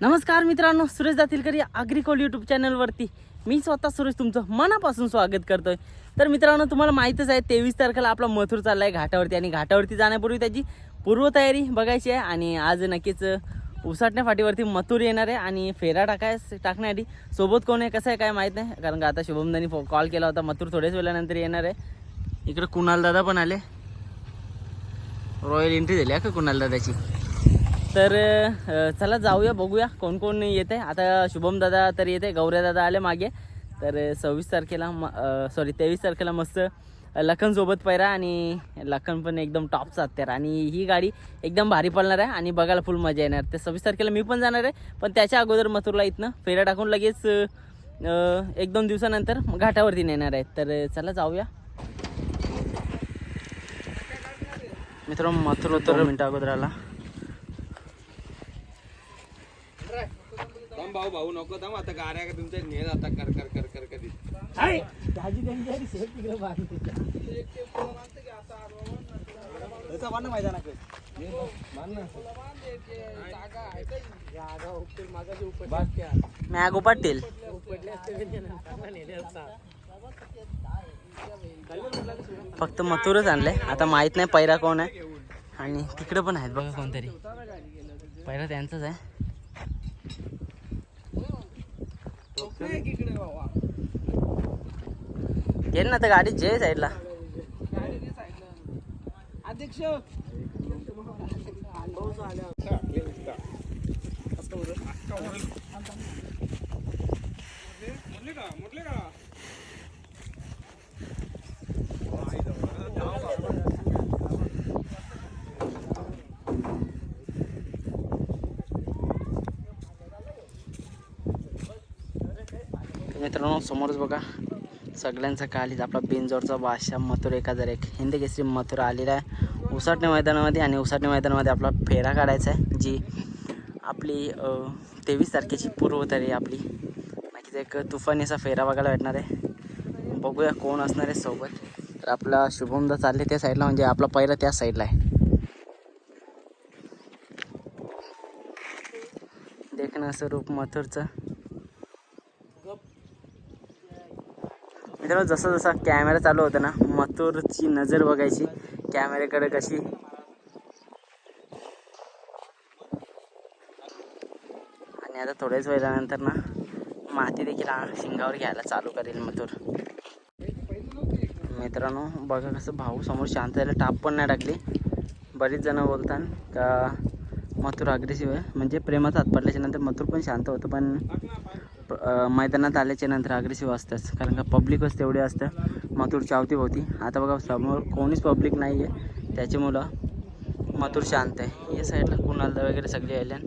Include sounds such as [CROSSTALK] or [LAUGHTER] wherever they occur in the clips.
नमस्कार मित्रांनो सुरेश दातीलकर या अग्रिकोल यूट्यूब चॅनलवरती मी स्वतः सुरेश तुमचं मनापासून स्वागत करतोय. तर मित्रांनो तुम्हाला माहीतच आहे तेवीस तारखेला आपला मथुर चालला आहे घाटावरती आणि घाटावरती जाण्यापूर्वी त्याची पूर्वतयारी बघायची आहे आणि आज नक्कीच उसाटण्या फाटीवरती मथुर येणार आहे आणि फेरा टाकाय टाकण्यासाठी. सोबत कोण आहे कसं आहे काय माहीत नाही कारण का आता शुभमदानी कॉल केला होता मथुर थोड्याच वेळानंतर येणार आहे. इकडे कुणाल दादा पण आले. रॉयल एंट्री झाली आहे का कुणाल दादाची? तर चला जाऊया बघूया कोण कोण येत आहे आता शुभम दादा तर येते गौऱ्या दादा आले मागे. तर सव्वीस तारखेला म सॉरी तेवीस तारखेला मस्त लखनसोबत पैरा आणि लखन पण एकदम टॉपचा हत्यार. आणि ही गाडी एकदम भारी पडणार आहे आणि बघायला फुल मजा येणार. ते सव्वीस तारखेला मी पण जाणार आहे पण त्याच्या अगोदर मथुरला इथनं फेऱ्या टाकून लगेच एक दोन दिवसानंतर घाटावरती नेणार आहे. तर चला जाऊया. मित्र मथुर होतो मिनटं अगोदर आला. भाऊ भाऊ नको थांब आता गाड्या का तुमच्या नेल आता कर कर कर कर कधी. मॅगो पाटील फक्त मथुरच आणलंय. आता माहीत नाही पैरा कोण आहे. आणि तिकडे पण आहेत बघा कोणतरी. पैरा त्यांचाच आहे. घे ना तर गाडी जे साईडला अध्यक्ष. तर मित्रांनो समोरच बघा. सगळ्यांचा कालीच आपला बिनजोडचा बादशाह मथुर एक हजार एक हिंदी केसरी मथुर आलेला आहे. उसाटणे मैदानामध्ये आणि उसाटणे मैदानामध्ये आपला फेरा काढायचा आहे जी आपली तेवीस तारखेची पूर्वतरी आपली. नक्कीच एक तुफानीचा फेरा बघायला भेटणार आहे. बघूया कोण असणार आहे सोबत. तर आपला शुभमदा चालले त्या साईडला म्हणजे आपला पहिला त्या साईडला आहे. देखणं असं रूप मथुरचं. मित्रांनो जसं जसा कॅमेरा चालू होता ना मथुरची नजर बघायची कॅमेऱ्याकडे कशी. आणि आता थोड्याच वेळानंतर ना माती देखील शिंगावर घ्यायला चालू करेल मथुर. मित्रांनो बघा कसं भाऊ समोर शांत झाला टाप पण नाही टाकली. बरीच जणं बोलतात का मथुर अग्रेसिव्ह आहे. म्हणजे प्रेमात हात पडल्याच्या नंतर मथुर पण शांत होतं पण मैदानात आल्याच्यानंतर अग्रेसिव्ह असतंच कारण का पब्लिकच तेवढे असतं मथुरच्या अवतीभोवती आता बघा समोर कोणीच पब्लिक नाही आहे त्याच्यामुळं मथुर शांत आहे. या साईडला कुणाला वगैरे सगळे आल्या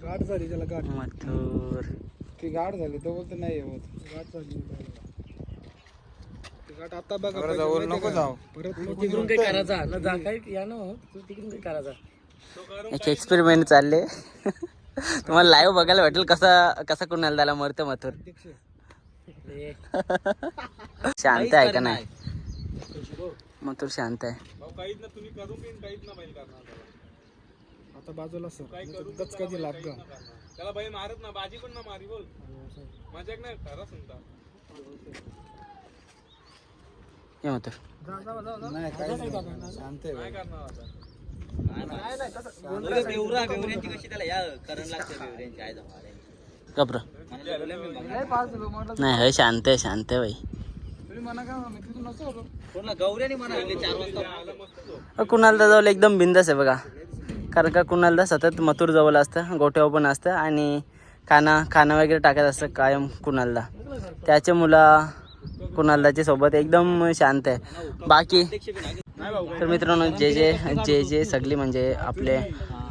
गाठ झाली त्याला गाठ. मथुर. ती गाठ झाली तो बोलतो नाही होत गाठ झाली. ती गाठ आता बघा जवळ नको जाऊ. परत तिकडून काही करायचा? ना जा काय? या ना तिकडून काही करायचा? एक एक्सपेरिमेंट चालले. तुम्हाला लाईव्ह बघायला भेटेल कसा कसा कुणाला त्याला मरतं मथुर. [LAUGHS] शांत आहे का नाही? मथुर शांत आहे. भाऊ काहीच ना तुम्ही करून घेईन काहीच ना बैल करणार आता बाजूला सर काय करून कधी लाभ त्याला बैल मारत ना बाजी पण ना मारी बोल. मजा नाही खरा सांगता हे नाही शांत नाही करणार आता? गप्र नाही. हे शांत आहे शांत आहे बाई. तुम्ही म्हणा का मी तिथून नसतो अ, कुणाल जवळ एकदम बिंदास आहे बघा. कारण का कुणाला सतत मथुर जवळ असतं गोट्यावर पण असतं आणि खाना खाना वगैरे टाकत असतं कायम कुणालला त्याच्या मुला कुणालदाच्या सोबत एकदम शांत आहे. बाकी तर मित्रांनो जे जे जे जे सगळी म्हणजे आपले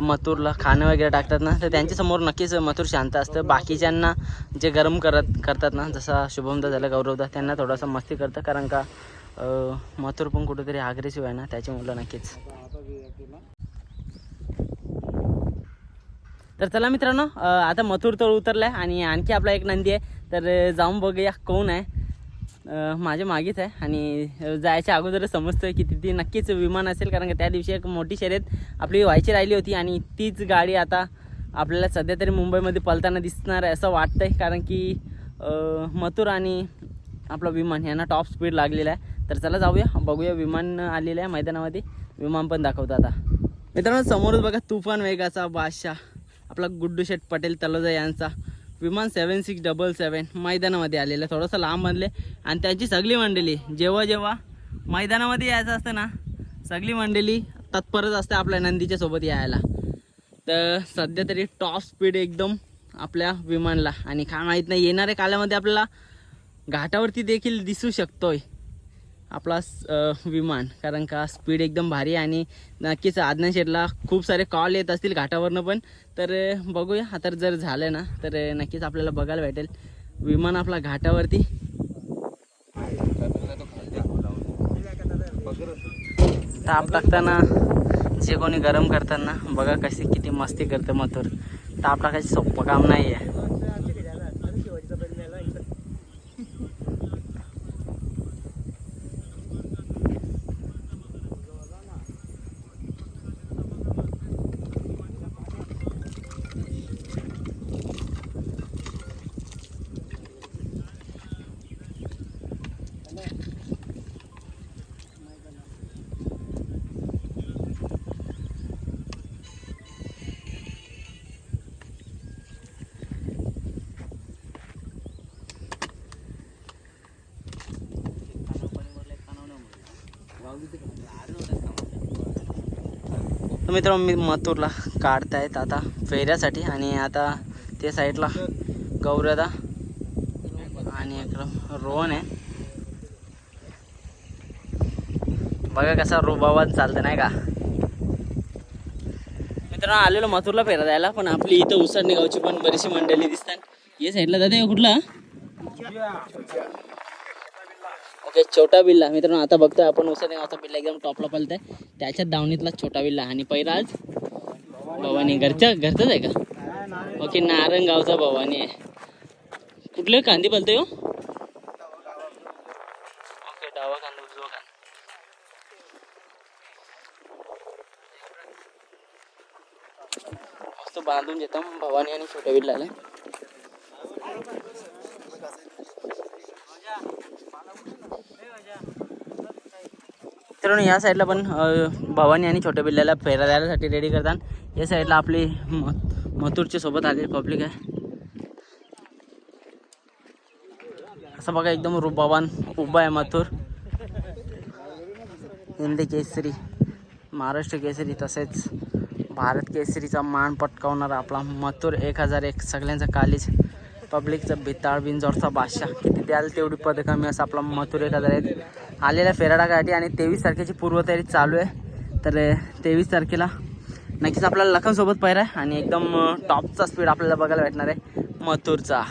मथुरला खाणं वगैरे टाकतात ना तर त्यांच्यासमोर नक्कीच मथुर शांत असतं. बाकीच्यांना जे गरम करत करतात ना जसा शुभमदा झाला गौरवदा त्यांना थोडासा मस्ती करतं. कारण का मथुर पण कुठेतरी अग्रेसिव्ह आहे ना त्याच्यामुळं नक्कीच. तर चला मित्रांनो आता मथुर तळ आहे आणि आणखी आपला एक नंदी आहे. तर जाऊन बघूया कोण आहे. माझ्या मागेच आहे आणि जायच्या अगोदर समजतं की तिथे नक्कीच विमान असेल कारण का त्या दिवशी एक मोठी शर्यत आपली व्हायची राहिली होती आणि तीच गाडी आता आपल्याला सध्या तरी मुंबईमध्ये पलताना दिसणार आहे असं वाटतंय कारण की मथुर आणि आपलं विमान यांना टॉप स्पीड लागलेला आहे. तर चला जाऊया बघूया विमान आलेलं आहे मैदानामध्ये. विमान पण दाखवतो आता. मित्रांनो समोरच बघा तुफान वेगाचा बादशाह. आपला गुड्डू शेठ पटेल तलोजा यांचा. विमान सेवन सिक्स डबल सेवन मैदानामध्ये आलेलं. आहे थोडंसं लांब बनले. आणि त्यांची सगळी मंडळी जेव्हा जेव्हा मैदानामध्ये यायचं असतं ना सगळी मंडळी तत्परच असते आपल्या नंदीच्या सोबत यायला. तर सध्या तरी टॉप स्पीड एकदम आपल्या विमानला. आणि काय माहीत नाही येणाऱ्या कालामध्ये आपल्याला घाटावरती देखील दिसू शकतोय. आपला विमान. कारण का स्पीड एकदम भारी आहे आणि नक्कीच आदनान शेटला खूप सारे कॉल येत असतील घाटावरनं पण. तर बघूया. आता जर झालं ना तर नक्कीच आपल्याला बघायला भेटेल. विमान आपला घाटावरती. ताप टाकताना जे कोणी गरम करताना बघा कसे किती मस्ती करतं मथुर. ताप टाकायचं सोपं काम नाही आहे तर मित्रांनो मी मथुरला काढतायत आता फेऱ्यासाठी आणि आता ते साईडला गौरदा आणि रोहन आहे. बघा कसा रुबावात चालतं नाही का? मित्रांनो आलेलो मथुरला फेरा द्यायला पण आपली इथं उसरणी गावची पण बरीचशी मंडळी दिसतात. ये साईडला दादा कुठला? ओके छोटा बिल्ला मित्रांनो आता बघतोय आपण उसरणी गावचा बिल्ला एकदम टॉपला पलतोय. त्याच्यात दावणीतला छोटा बिल्ला आणि पहिला आज भवानी. घरच्या घरचाच आहे का? ओके नारंग गावचा भवानी आहे. कुठले कांदी बोलतोय हो? ओके डावा कांदा उजवा कांदा. मस्त बांधून देतो भवानी आणि छोट्या बिल्लाला. मित्रांनो या साईडला पण भवानी आणि छोट्या बिल्ल्याला फेरा द्यायसाठी रेडी करतात. या साईडला आपली म मथुरच्या सोबत आलेली पब्लिक आहे. असं बघा एकदम रुबावान उभा आहे मथुर. हिंदी केसरी महाराष्ट्र केसरी तसेच भारत केसरीचा मान पटकावणारा आपला मथुर एक हजार एक. सगळ्यांचा कालीच पब्लिकचा भिताळ बिंजोरचा बादशाह. किती द्याल तेवढी पदकं कमी असं आपला मथुर एक हजार एक. आलेल्या फेराडासाठी आणि तेवीस तारखेची पूर्वतयारी चालू आहे. तर तेवीस तारखेला नक्कीच आपल्याला लखनसोबत पहिरा आहे आणि एकदम टॉपचा स्पीड आपल्याला बघायला भेटणार आहे मथुरचा.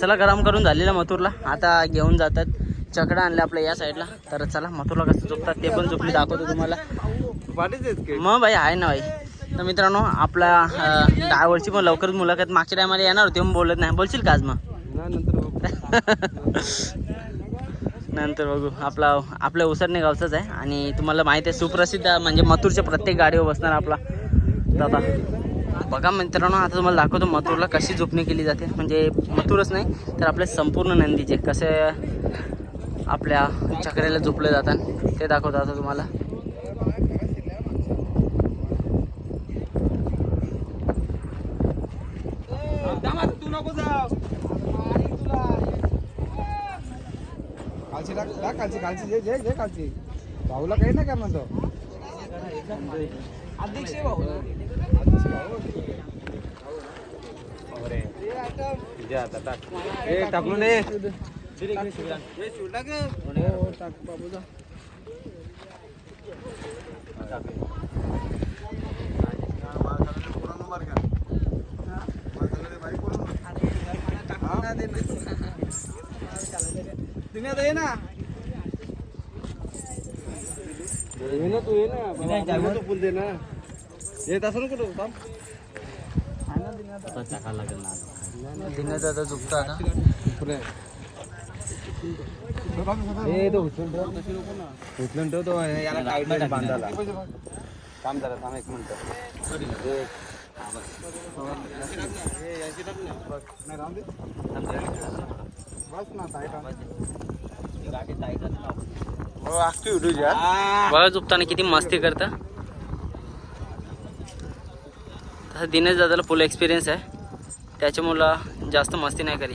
चला गरम करून झालेला मथुरला. आता घेऊन जातात चकडा आणलं आपल्या या साईडला तर चला मथुरला कसं झोपतात ते पण झोपली दाखवतो तुम्हाला. मग भाई आहे ना भाई. तर मित्रांनो आपला अं, दहा पण लवकरच मुलाखत मागच्या टायमाला येणार होती मग बोलत नाही. बोलशील का आज मग? नाही, नंतर बघू. [LAUGHS] नंतर बघू. आपला आपल्या उसरणे गावचाच आहे. आणि तुम्हाला माहिती आहे सुप्रसिद्ध म्हणजे मथुरच्या प्रत्येक गाडीवर बसणार आपला दादा. बघा मित्रांनो आता तुम्हाला दाखवतो मथुरला कशी झोपणी केली जाते. म्हणजे मथुरच नाही तर आपले संपूर्ण नंदीचे कसे आपल्या चक्रेला झोपले जातात ते दाखवतो आता तुम्हाला दामा, तू नको जाऊ. कालची टाक कालची कालची जे जे जे कालची भाऊला काही नाही करणार तो अध्यक्ष भाऊ. ए टाकलो ने टाक. बाबू जा दुनिया ये ना ये ना तू ये ना. फुल दे ना येत असं नको तू झुकतो आता उचलून ठेवतो याला बांधायला काम झालं थांब एक मिनिट बघा झुकताना किती मस्ती करता. तसं दिनेश दादाला फुल एक्सपिरियन्स आहे. त्याच्यामुळं जास्त मस्ती नाही करी.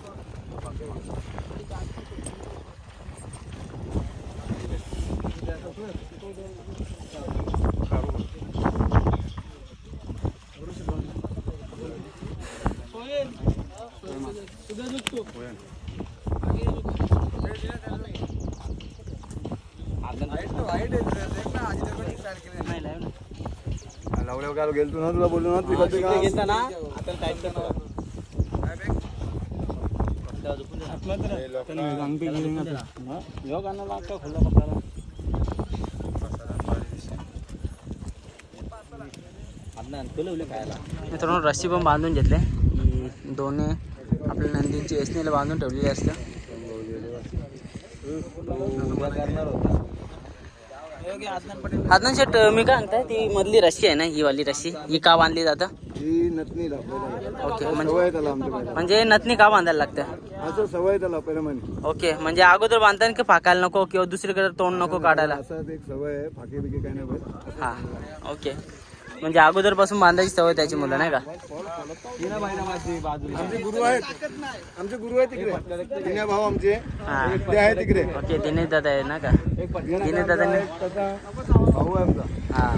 लावल्या काय गेलतो ना तुला बोललो ना तिकडे का ना मित्रांनो रस्सी पण बांधून घेतले. दोन्ही आपल्या नंदींची एसनीला बांधून ठेवलेली असतं. करणार होता आदनान शेट मी काय सांगताय ती मधली रस्सी आहे ना ही वाली रस्सी? ही का बांधली जातं? ओके म्हणजे म्हणजे नथनी का बांधायला लागतं? असं सवय त्याला पहिला म्हणे. ओके म्हणजे अगोदर बांधताना की फाकायला नको किंवा दुसरीकडे तोंड नको काढायला? असं एक सवय आहे फाके बिके काय नाही बस हा ओके. म्हणजे अगोदरपासून बांधायची सवय त्याची मुलं नाही का? आमचे गुरु आहेत. आमचे गुरु आहेत तिकडे. तिने भाऊ आमचे. हा. ते आहे तिकडे. ओके दिनेश दादा आहे ना का? दिनेश दादाने त्याचा भाऊ आहे आमचा. हा.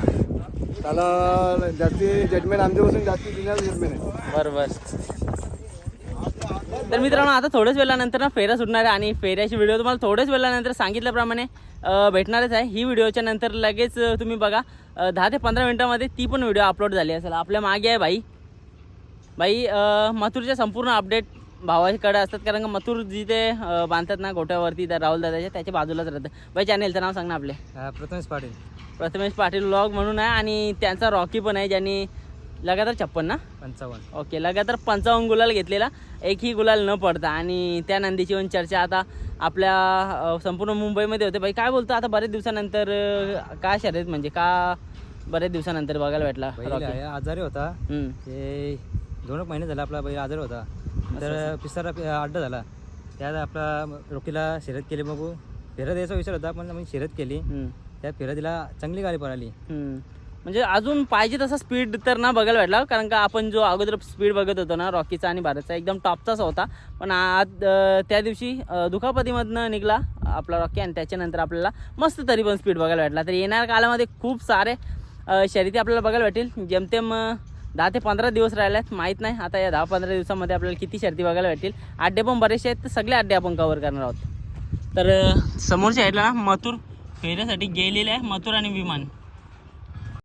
त्याला जास्ती जजमेंट आमच्यापासून जास्ती दिण्याला जजमेंट आहे. बरोबर. तर मित्रांनो आता थोड्याच वेळानंतर ना फेऱ्या सुटणार आहे आणि फेऱ्याची व्हिडिओ तुम्हाला थोड्याच वेळानंतर सांगितल्याप्रमाणे भेटणारच आहे. ही व्हिडिओच्या नंतर लगेच तुम्ही बघा दहा ते पंधरा मिनिटामध्ये ती पण व्हिडिओ अपलोड झाली असेल. आपल्या मागे आहे भाई भाई मथुरच्या संपूर्ण अपडेट भावाकडे असतात कारण का मथुर जिथे बांधतात ना गोट्यावरती त्या राहुल दादाच्या त्याच्या बाजूलाच राहतं. भाई चॅनेलचं नाव सांग ना आपले. प्रथमेश पाटील. प्रथमेश पाटील व्लॉग म्हणून आहे आणि त्यांचा रॉकी पण आहे ज्यांनी लगातार छप्पन ना? पंचावन्न. ओके लगातार पंचावन्न गुलाल घेतलेला. एकही गुलाल न पडता. आणि त्या नंदीची पण चर्चा आता आपल्या संपूर्ण मुंबईमध्ये होते. भाई काय बोलतो? आता बरेच दिवसानंतर का शर्यत म्हणजे? का बरेच दिवसानंतर बघायला भेटला आजारी होता. ते दोन महिने झाला आपला बैल आजारी होता. तर पिसारा अड्डा झाला. त्यात आपला रोकीला शर्यत केली बघू. फिरत यायचा विचार होता पण मी शर्यत केली. त्या फिरतीला चांगली गाडी पळाली. हम्म. म्हणजे अजून पाहिजे तसा स्पीड तर ना बघायला भेटला कारण का आपण जो अगोदर स्पीड बघत होतो ना रॉकीचा आणि भारतचा एकदम टॉपचाच होता. पण आज त्या दिवशी दुखापतीमधनं निघला आपला रॉकी आणि त्याच्यानंतर आपल्याला मस्त तरी पण स्पीड बघायला भेटला. तर येणाऱ्या काळामध्ये खूप सारे शर्यती आपल्याला बघायला भेटेल जेमतेम दहा ते पंधरा दिवस राहिले आहेत माहीत नाही. आता या दहा पंधरा दिवसामध्ये आपल्याला किती शर्ती बघायला भेटतील. अड्डे पण बरेचसे आहेत तर सगळे अड्डे आपण कवर करणार आहोत. तर समोरच्या साईडला ना मथुर फेऱ्यासाठी गेलेले आहे मथुर आणि विमान.